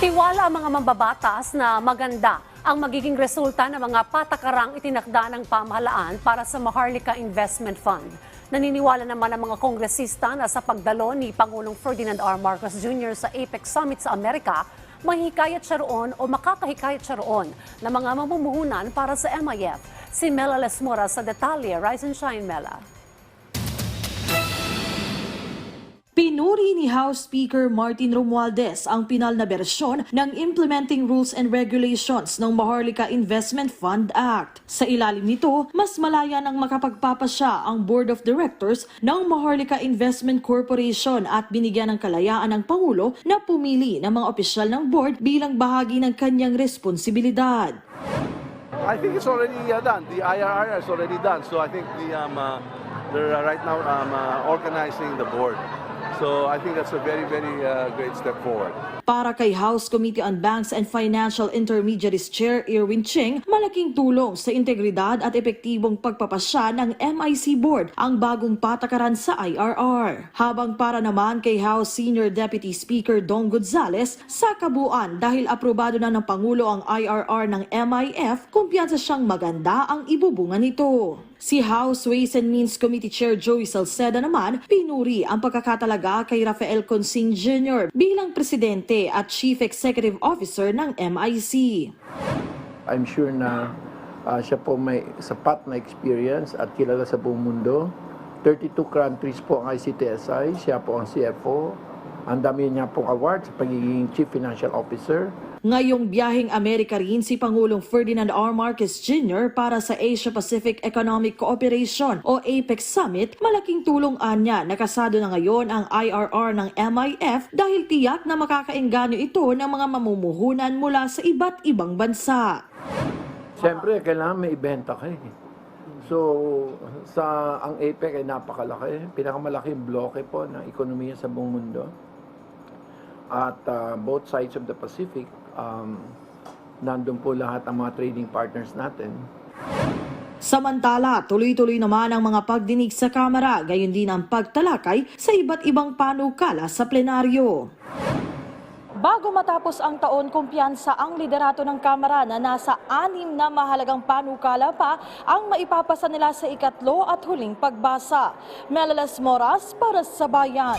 Tiwala ang mga mambabatas na maganda ang magiging resulta ng mga patakarang itinakda ng pamahalaan para sa Maharlika Investment Fund. Naniniwala naman ang mga kongresista na sa pagdalo ni Pangulong Ferdinand R. Marcos Jr. sa APEC Summit sa Amerika, mahihikayat siya roon o makakahikayat siya roon ng mga mamumuhunan para sa MIF. Si Mela Lesmora sa detalye. Rise and Shine, Mela. Pinuri ni House Speaker Martin Romualdez ang pinal na bersyon ng Implementing Rules and Regulations ng Maharlika Investment Fund Act. Sa ilalim nito, mas malaya nang makapagpapasya ang Board of Directors ng Maharlika Investment Corporation at binigyan ng kalayaan ng Pangulo na pumili ng mga opisyal ng board bilang bahagi ng kanyang responsibilidad. I think it's already uh, done. The IRR is already done. So I think the um, uh, they're uh, right now um, uh, organizing the board. So I think that's a very, very uh, great step forward. Para kay House Committee on Banks and Financial Intermediaries Chair Irwin Ching, malaking tulong sa integridad at epektibong pagpapasya ng MIC Board ang bagong patakaran sa IRR. Habang para naman kay House Senior Deputy Speaker Dong Gonzales, sa kabuuan dahil aprobado na ng Pangulo ang IRR ng MIF, kumpiyansa siyang maganda ang ibubunga nito. Si House Ways and Means Committee Chair Joey Salceda naman, pinuri ang pagkakatalaga kay Rafael Consing Jr. bilang presidente at Chief Executive Officer ng MIC. I'm sure na ah, siya po may sapat na experience at kilala sa buong mundo. 32 countries po ang ICTSI, siya po ang CFO. Ang dami niya pong award sa pagiging Chief Financial Officer. Ngayong biyaheng Amerika rin si Pangulong Ferdinand R. Marcos Jr. para sa Asia-Pacific Economic Cooperation o APEC Summit, malaking tulong anya nakasado na ngayon ang IRR ng MIF dahil tiyak na makakaengganyo ito ng mga mamumuhunan mula sa iba't ibang bansa. Siyempre, kailangan may ibenta ka eh. So, sa ang APEC ay napakalaki. Pinakamalaking bloke po ng ekonomiya sa buong mundo. At ah, both sides of the Pacific, um, nandun po lahat ang mga trading partners natin. Samantala, tuloy-tuloy naman ang mga pagdinig sa Kamara, gayon din ang pagtalakay sa iba't ibang panukala sa plenaryo. Bago matapos ang taon, kumpiyansa ang liderato ng Kamara na nasa anim na mahalagang panukala pa ang maipapasa nila sa ikatlo at huling pagbasa. Melalas Moras para sa Bayan.